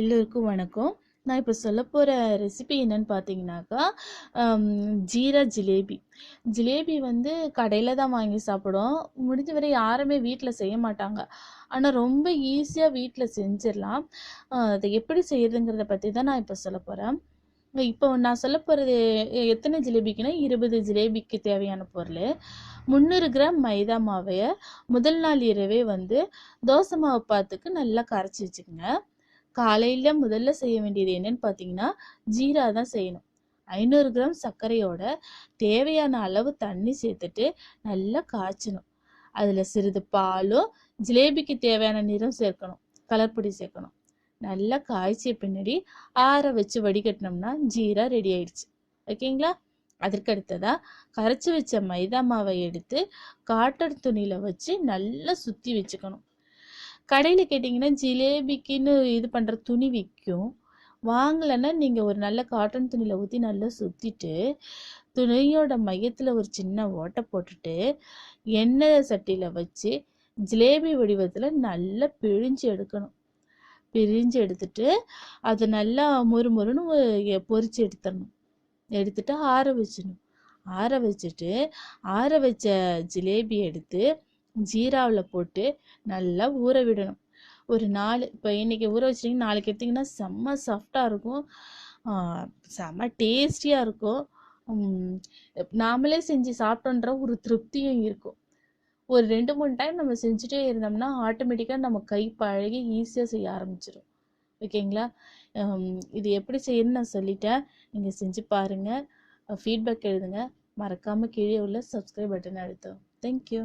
எல்லோருக்கும் வணக்கம். நான் இப்போ சொல்ல போகிற ரெசிபி என்னன்னு பார்த்தீங்கன்னாக்கா ஜீரா ஜிலேபி. ஜிலேபி வந்து கடையில் தான் வாங்கி சாப்பிடும் முடிஞ்ச வரை யாருமே வீட்டில் செய்ய மாட்டாங்க. ஆனால் ரொம்ப ஈஸியாக வீட்டில் செஞ்சிடலாம். அதை எப்படி செய்யறதுங்கிறத பற்றி தான் நான் இப்போ சொல்ல போகிறேன் இப்போ நான் சொல்ல போகிறது எத்தனை ஜிலேபிக்குன்னா இருபது ஜிலேபிக்கு தேவையான பொருள். முந்நூறு கிராம் மைதா மாவையை முதல் நாள் இரவே வந்து தோசை மாவு பாத்துக்கு நல்லா கரைச்சி வச்சுக்கோங்க. காலையில் முதல்ல செய்ய வேண்டியது என்னன்னு பார்த்தீங்கன்னா ஜீரா தான் செய்யணும். ஐநூறு கிராம் சர்க்கரையோட தேவையான அளவு தண்ணி சேர்த்துட்டு நல்லா காய்ச்சணும். அதில் சிறிது பாலும் ஜிலேபிக்கு தேவையான நிறம் சேர்க்கணும் கலர் பொடி சேர்க்கணும். நல்லா காய்ச்சிய பின்னாடி ஆற வச்சு வடிகட்டினோம்னா ஜீரா ரெடி ஆயிடுச்சு. ஓகேங்களா? அதற்கு கரைச்சி வச்ச மைதா மாவை எடுத்து காட்டன் துணியில் வச்சு நல்லா சுற்றி வச்சுக்கணும். கடையில் கேட்டிங்கன்னா ஜிலேபிக்குன்னு இது பண்ணுற துணி விற்கும் வாங்கலைன்னா நீங்கள் ஒரு நல்ல காட்டன் துணியில் ஊற்றி நல்லா சுற்றிட்டு துணியோட மையத்தில் ஒரு சின்ன ஓட்டை போட்டுட்டு எண்ணெய் சட்டியில் வச்சு ஜிலேபி வடிவத்தில் நல்லா பிழிஞ்சு எடுக்கணும். பிரிஞ்சு எடுத்துட்டு அதை நல்லா மொறு மொறுன்னு பொறிச்சு எடுத்துடணும். எடுத்துட்டு ஆற வச்சிடணும். ஆற வச்சுட்டு ஆற வச்ச ஜிலேபி எடுத்து ஜீராவில் போட்டு நல்லா ஊற விடணும். ஒரு நாலு இப்போ இன்றைக்கி ஊற வச்சிருக்கீங்க நாளைக்கு எடுத்திங்கன்னா செம்ம சாஃப்டாக இருக்கும். செம்ம டேஸ்டியாக இருக்கும். நாமளே செஞ்சு சாப்பிட்டோன்ற ஒரு திருப்தியும் இருக்கும். ஒரு ரெண்டு மூணு டைம் நம்ம செஞ்சுட்டே இருந்தோம்னா ஆட்டோமேட்டிக்காக நம்ம கை பழகி ஈஸியாக செய்ய ஆரம்பிச்சிடும் ஓகேங்களா? இது எப்படி செய்யணும்னு நான் சொல்லிட்டேன். நீங்கள் செஞ்சு பாருங்கள் ஃபீட்பேக் எழுதுங்க. மறக்காமல் கீழே உள்ள சப்ஸ்கிரைப் பட்டன் அழுத்தவும். தேங்க்யூ